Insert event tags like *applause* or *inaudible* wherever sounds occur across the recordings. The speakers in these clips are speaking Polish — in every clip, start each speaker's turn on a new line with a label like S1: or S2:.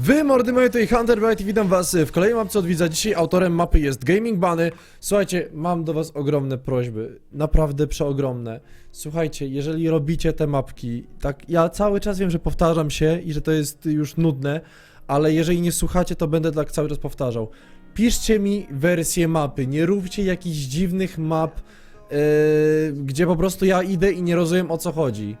S1: Wy, mordy moje, i Hunter i witam was w kolejnej mapce od widza. Dzisiaj autorem mapy jest Gaming Bunny. Słuchajcie, mam do was ogromne prośby, naprawdę przeogromne. Słuchajcie, jeżeli robicie te mapki, tak, ja cały czas wiem, że powtarzam się i że to jest już nudne, ale jeżeli nie słuchacie, to będę tak cały czas powtarzał. Piszcie mi wersję mapy, nie róbcie jakichś dziwnych map, yy, gdzie po prostu ja idę i nie rozumiem o co chodzi.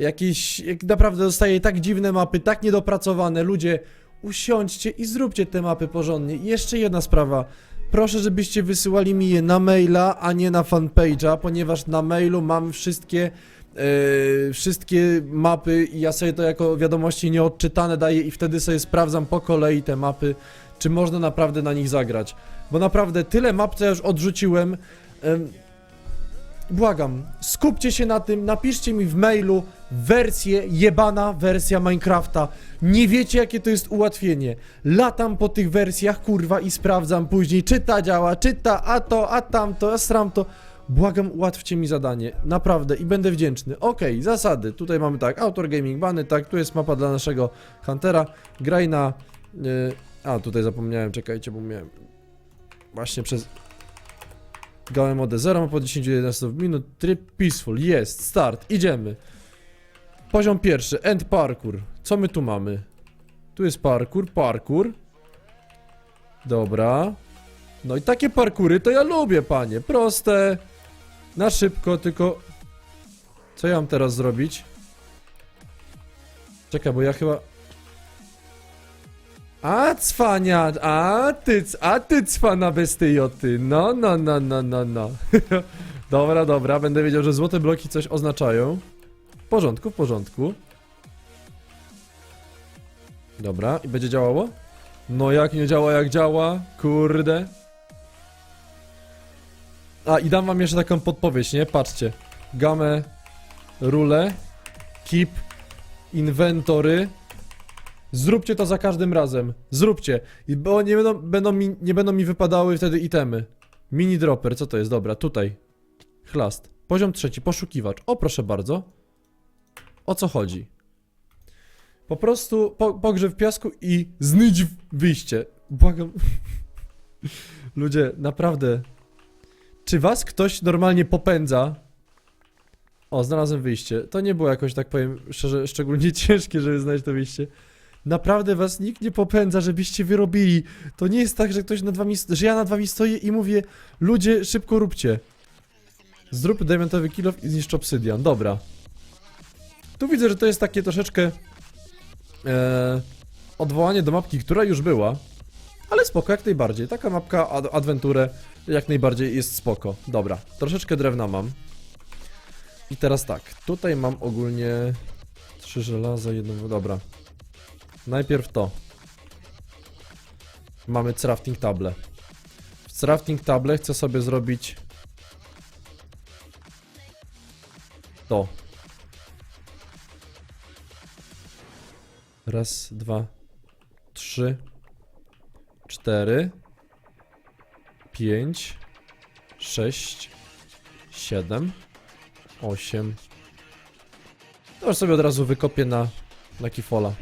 S1: Jakieś, jak naprawdę dostaję tak dziwne mapy, tak niedopracowane. Ludzie, usiądźcie i zróbcie te mapy porządnie. I jeszcze jedna sprawa. Proszę, żebyście wysyłali mi je na maila, a nie na fanpage'a, ponieważ na mailu mam wszystkie, e, wszystkie mapy i ja sobie to jako wiadomości nieodczytane daję i wtedy sobie sprawdzam po kolei te mapy, czy można naprawdę na nich zagrać. Bo naprawdę tyle map, co ja już odrzuciłem. em, Błagam, skupcie się na tym, napiszcie mi w mailu wersję, jebana wersja Minecrafta. Nie wiecie jakie to jest ułatwienie. Latam po tych wersjach, kurwa, i sprawdzam później, czy ta działa, czy ta, a to, a tamto, a sramto. Błagam, ułatwcie mi zadanie, naprawdę, i będę wdzięczny. Okej, zasady, tutaj mamy tak, autor gaming bany, tak, tu jest mapa dla naszego Huntera, graj na... Yy, a, tutaj zapomniałem, czekajcie, bo miałem... Właśnie przez... Gałem mode 0, po 10-11 minut, tryb peaceful, jest, start, idziemy. Poziom pierwszy, end parkour. Co my tu mamy? Tu jest parkour, parkour. Dobra. No i takie parkury to ja lubię, panie. Proste. Na szybko, tylko... Co ja mam teraz zrobić? Czekaj, bo ja chyba... A cwania, a ty, a ty cwana bez tej joty. No, no, no, no, no, no. *laughs* dobra, dobra, będę wiedział, że złote bloki coś oznaczają. Porządku, w porządku. Dobra, i będzie działało? No jak nie działa, jak działa? Kurde. A, i dam wam jeszcze taką podpowiedź, nie? Patrzcie. Gamę, rule, keep, inwentory. Zróbcie to za każdym razem. Zróbcie. I bo nie będą, będą mi, nie będą mi wypadały wtedy itemy. Mini dropper, co to jest? Dobra, tutaj. Chlast. Poziom trzeci, poszukiwacz. O, proszę bardzo. O co chodzi? Po prostu po, pogrzeb w piasku i znydź wyjście. Błagam. *laughs* Ludzie, naprawdę. Czy was ktoś normalnie popędza? O, znalazłem wyjście. To nie było jakoś, tak powiem, szczerze, szczególnie *laughs* ciężkie, żeby znaleźć to wyjście. Naprawdę was nikt nie popędza, żebyście wyrobili. To nie jest tak, że ktoś nad wami, że ja nad wami stoję i mówię, ludzie, szybko róbcie. Zrób diamentowy kilof i zniszcz obsydian. Dobra. Tu widzę, że to jest takie troszeczkę e, odwołanie do mapki, która już była. Ale spoko, jak najbardziej. Taka mapka ad jak najbardziej jest spoko. Dobra, troszeczkę drewna mam. I teraz tak, tutaj mam ogólnie trzy żelaza, jedno... Dobra. Najpierw to. Mamy crafting table. W crafting table chcę sobie zrobić to. Raz, dwa, trzy, cztery, pięć, sześć, siedem, osiem. To już sobie od razu wykopię na, na kifola.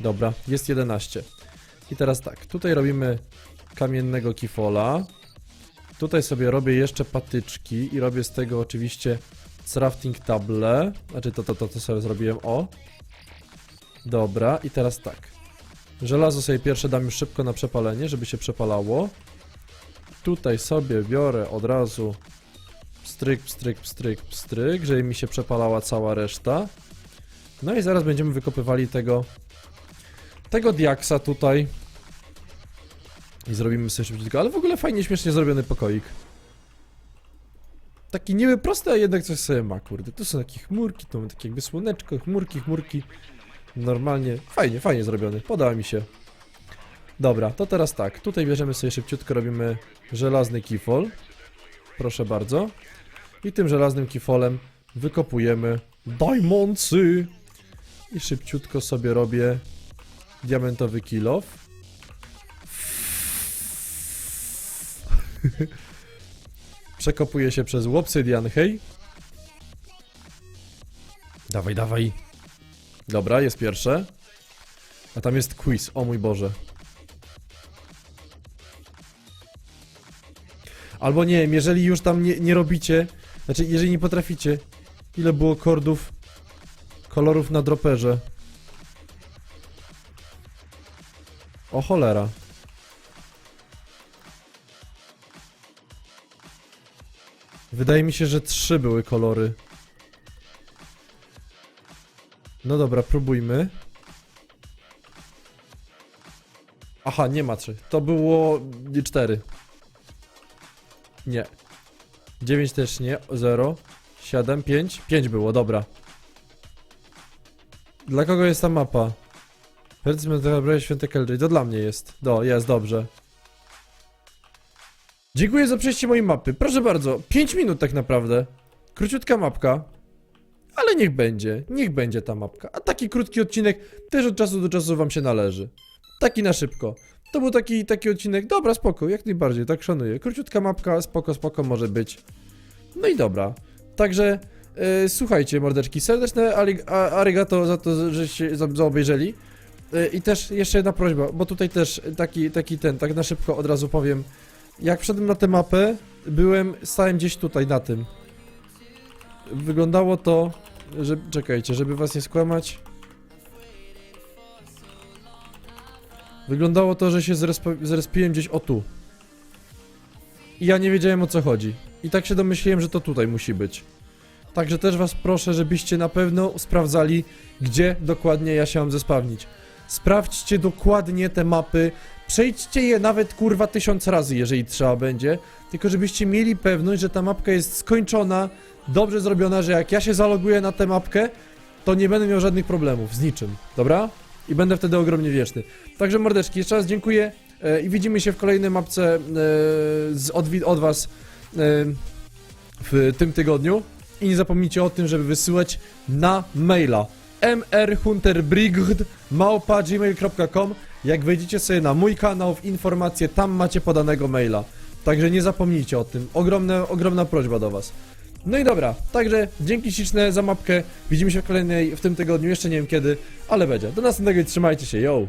S1: Dobra, jest 11. I teraz tak, tutaj robimy kamiennego kifola. Tutaj sobie robię jeszcze patyczki i robię z tego oczywiście crafting table. Znaczy to, to, to, to sobie zrobiłem, o. Dobra, i teraz tak. Żelazo sobie pierwsze dam już szybko na przepalenie, żeby się przepalało. Tutaj sobie biorę od razu pstryk, pstryk, pstryk, pstryk, żeby mi się przepalała cała reszta. No i zaraz będziemy wykopywali tego tego diaksa tutaj. I zrobimy sobie szybciutko, ale w ogóle fajnie, śmiesznie zrobiony pokoik. Taki niby prosty, a jednak coś sobie ma, kurde. Tu są takie chmurki, tu mamy takie jakby słoneczko, chmurki, chmurki. Normalnie, fajnie, fajnie zrobiony, podoba mi się. Dobra, to teraz tak, tutaj bierzemy sobie szybciutko, robimy żelazny kifol. Proszę bardzo. I tym żelaznym kifolem wykopujemy diamondsy. I szybciutko sobie robię diamentowy kilof. *laughs* Przekopuje się przez obsydian, hej. Dawaj, dawaj. Dobra, jest pierwsze. A tam jest quiz, o mój Boże. Albo nie wiem, jeżeli już tam nie, nie robicie, znaczy jeżeli nie potraficie, ile było kordów, kolorów na droperze. O cholera. Wydaje mi się, że trzy były kolory. No dobra, próbujmy. Aha, nie ma trzy. To było nie, cztery. Nie. Dziewięć też nie. Zero. Siedem, pięć. Pięć było, dobra. Dla kogo jest ta mapa? Powiedzmy, to święte Keldry. To dla mnie jest. Do, jest, dobrze. Dziękuję za przejście mojej mapy. Proszę bardzo, 5 minut tak naprawdę. Króciutka mapka. Ale niech będzie, niech będzie ta mapka. A taki krótki odcinek też od czasu do czasu wam się należy. Taki na szybko. To był taki, taki odcinek, dobra, spoko, jak najbardziej, tak szanuję. Króciutka mapka, spoko, spoko może być. No i dobra. Także, e, słuchajcie, mordeczki, serdeczne arigato za to, że się za, za obejrzeli. E, I też jeszcze jedna prośba, bo tutaj też taki, taki ten, tak na szybko od razu powiem. Jak wszedłem na tę mapę, byłem, stałem gdzieś tutaj na tym. Wyglądało to, że, czekajcie, żeby was nie skłamać. Wyglądało to, że się zrespo, zrespiłem gdzieś o tu. I ja nie wiedziałem o co chodzi. I tak się domyśliłem, że to tutaj musi być. Także też was proszę, żebyście na pewno sprawdzali, gdzie dokładnie ja się mam zespawnić. Sprawdźcie dokładnie te mapy, Przejdźcie je nawet kurwa tysiąc razy, jeżeli trzeba będzie. Tylko żebyście mieli pewność, że ta mapka jest skończona, dobrze zrobiona, że jak ja się zaloguję na tę mapkę, to nie będę miał żadnych problemów z niczym, dobra? I będę wtedy ogromnie wieczny. Także mordeczki, jeszcze raz dziękuję e, i widzimy się w kolejnej mapce e, z, od, was e, w tym tygodniu. I nie zapomnijcie o tym, żeby wysyłać na maila mrhunterbrigd.gmail.com Jak wejdziecie sobie na mój kanał, w informacje, tam macie podanego maila. Także nie zapomnijcie o tym. Ogromna, ogromna prośba do was. No i dobra, także dzięki śliczne za mapkę. Widzimy się w kolejnej w tym tygodniu, jeszcze nie wiem kiedy, ale będzie. Do następnego i trzymajcie się, yo!